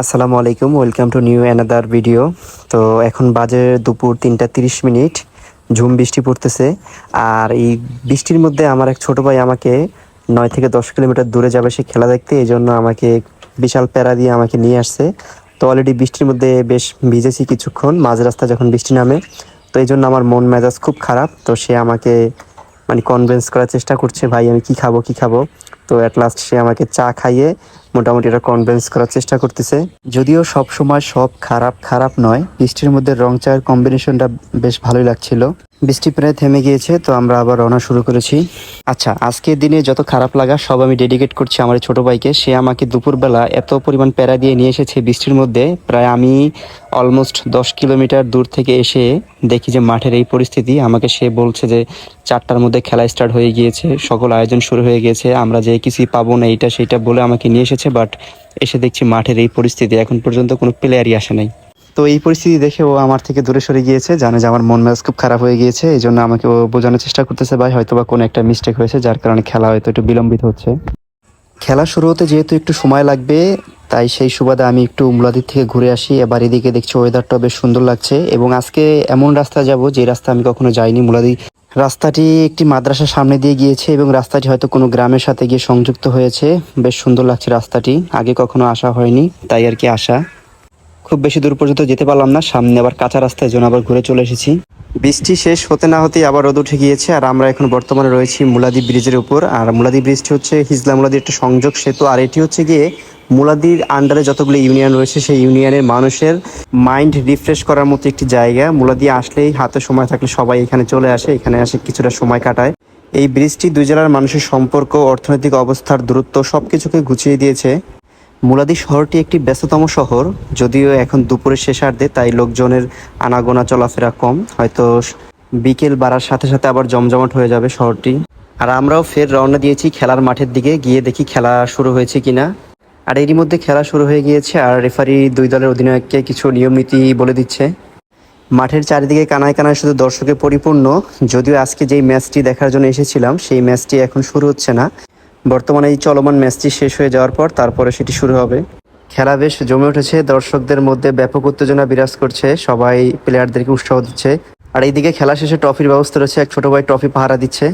আসসালামু আলাইকুম, welcome to new another video. তো এখন বাজে দুপুর তিনটা তিরিশ মিনিট, ঝুম বৃষ্টি পড়তেছে। আর এই বৃষ্টির মধ্যে আমার এক ছোট ভাই আমাকে নয় থেকে দশ কিলোমিটার দূরে যাবে, সে খেলা দেখতে, এই জন্য আমাকে বিশাল প্যারা দিয়ে আমাকে নিয়ে আসছে। তো অলরেডি বৃষ্টির মধ্যে বেশ ভিজেছি কিছুক্ষণ, মাঝ রাস্তা যখন বৃষ্টি নামে তো এই জন্য আমার মন মেজাজ খুব খারাপ। তো সে আমাকে মানে কনভিন্স করার চেষ্টা করছে, ভাই, আমি কি খাব কি খাব? তো অ্যাট লাস্ট সে আমাকে চা খাইয়ে মোটামুটি এটা কনভিন্স করার চেষ্টা করতেছে। যদিও সব সময় সব খারাপ খারাপ নয় বৃষ্টির মধ্যে রং চায়ের কম্বিনেশনটা বেশ ভালোই লাগছিল। বৃষ্টি প্রায় থেমে গিয়েছে, তো আমরা আবার রওনা শুরু করেছি। আচ্ছা আজকের দিনে যত খারাপ লাগা, সব আমি ডেডিকেট করছি আমার ছোট ভাইকে। সে আমাকে দুপুরবেলা এত পরিমাণ প্যারা দিয়ে নিয়ে এসেছে বৃষ্টির মধ্যে। প্রায় আমি অলমোস্ট দশ কিলোমিটার দূর থেকে এসে দেখি যে মাঠের এই পরিস্থিতি। আমাকে সে বলছে যে চারটার মধ্যে খেলা স্টার্ট হয়ে গিয়েছে, সকল আয়োজন শুরু হয়ে গিয়েছে, আমরা যে কিছুই পাবো না এইটা সেইটা বলে আমাকে নিয়ে এসেছে বাট এসে দেখছি মাঠের এই পরিস্থিতি। এখন পর্যন্ত কোনো প্লেয়ারই আসে নাই। তো এই পরিস্থিতি দেখে ও আমার থেকে দূরে সরে গিয়েছে, জানে যে আমার মন মেজাজ খুব খারাপ হয়ে গিয়েছে, এই জন্য আমাকে ও বোঝানোর চেষ্টা করতেছে, ভাই হয়তো বা কোনো একটা মিস্টেক হয়েছে, যার কারণে খেলা হয়তো একটু বিলম্বিত হচ্ছে। খেলা শুরু হতে যেহেতু একটু সময় লাগবে, তাই সেই সুবাদে আমি একটু মুলাদির থেকে ঘুরে আসি, এবার এদিকে দেখছি ওয়েদারটা বেশ সুন্দর লাগছে, এবং আজকে এমন রাস্তা যাব, যে রাস্তা আমি কখনো যাইনি মুলাদি রাস্তাটি একটি মাদ্রাসার সামনে দিয়ে গিয়েছে, এবং রাস্তাটি হয়তো কোনো গ্রামের সাথে গিয়ে সংযুক্ত হয়েছে, বেশ সুন্দর লাগছে রাস্তাটি, আগে কখনো আসা হয়নি, তাই আর কি আসা। খুব বেশি দূর পর্যন্ত যেতে পারলাম না। সামনে আবার কাঁচা রাস্তায় জন্য আবার ঘুরে চলে এসেছি। বৃষ্টি শেষ হতে না হতেই আবার রোদ উঠে গিয়েছে, আর আমরা এখন বর্তমানে রয়েছি মুলাদি ব্রিজের উপর। আর মুলাদি ব্রিজটি হচ্ছে হিজলা মুলাদি একটা সংযোগ সেতু, আর এটি হচ্ছে গিয়ে মুলাদির আন্ডারে যতগুলো ইউনিয়ন রয়েছে, সেই ইউনিয়নের মানুষের মাইন্ড রিফ্রেশ করার মতো একটি জায়গা। মুলাদি আসলেই হাতে সময় থাকলে সবাই এখানে চলে আসে, এখানে আসে কিছুটা সময় কাটায়। এই ব্রিজটি দুই জেলার মানুষের সম্পর্ক, অর্থনৈতিক অবস্থার দূরত্ব সবকিছুকে গুছিয়ে দিয়েছে। মুলাদি শহরটি একটি ব্যস্ততম শহর, যদিও এখন দুপুরের শেষার্ধে তাই লোকজনের আনাগোনা চলাফেরা কম। হয়তো বিকেল বাড়ার সাথে সাথে আবার জমজমাট হয়ে যাবে শহরটি। আর আমরাও ফের রওনা দিয়েছি খেলার মাঠের দিকে, গিয়ে দেখি খেলা শুরু হয়েছে কিনা। আর এরই মধ্যে খেলা শুরু হয়ে গিয়েছে, আর রেফারি দুই দলের অধিনায়ককে কিছু নিয়ম নীতি বলে দিচ্ছে। মাঠের চারিদিকে কানায় কানায় শুধু দর্শকে পরিপূর্ণ, যদিও আজকে যেই ম্যাচটি দেখার জন্য এসেছিলাম, সেই ম্যাচটি এখন শুরু হচ্ছে না। বর্তমানে এই চলমান ম্যাচটি শেষ হয়ে যাওয়ার পর তারপরে সেটি শুরু হবে। খেলা বেশ জমে উঠেছে, দর্শকদের মধ্যে ব্যাপক উত্তেজনা বিরাজ করছে, সবাই প্লেয়ারদেরকে উৎসাহ দিচ্ছে। আর এইদিকে খেলা শেষে ট্রফির ব্যবস্থা রয়েছে, এক ছোট ভাই ট্রফি পাহারা দিচ্ছে।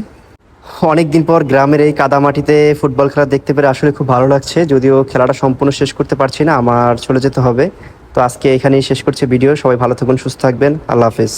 অনেকদিন পর গ্রামের এই কাদামাটিতে ফুটবল খেলা দেখতে পেরে আসলে খুব ভালো লাগছে, যদিও খেলাটা সম্পূর্ণ শেষ করতে পারছি না, আমার চলে যেতে হবে। তো আজকে এখানেই শেষ করছে ভিডিও, সবাই ভালো থাকুন সুস্থ থাকবেন, আল্লাহ হাফেজ।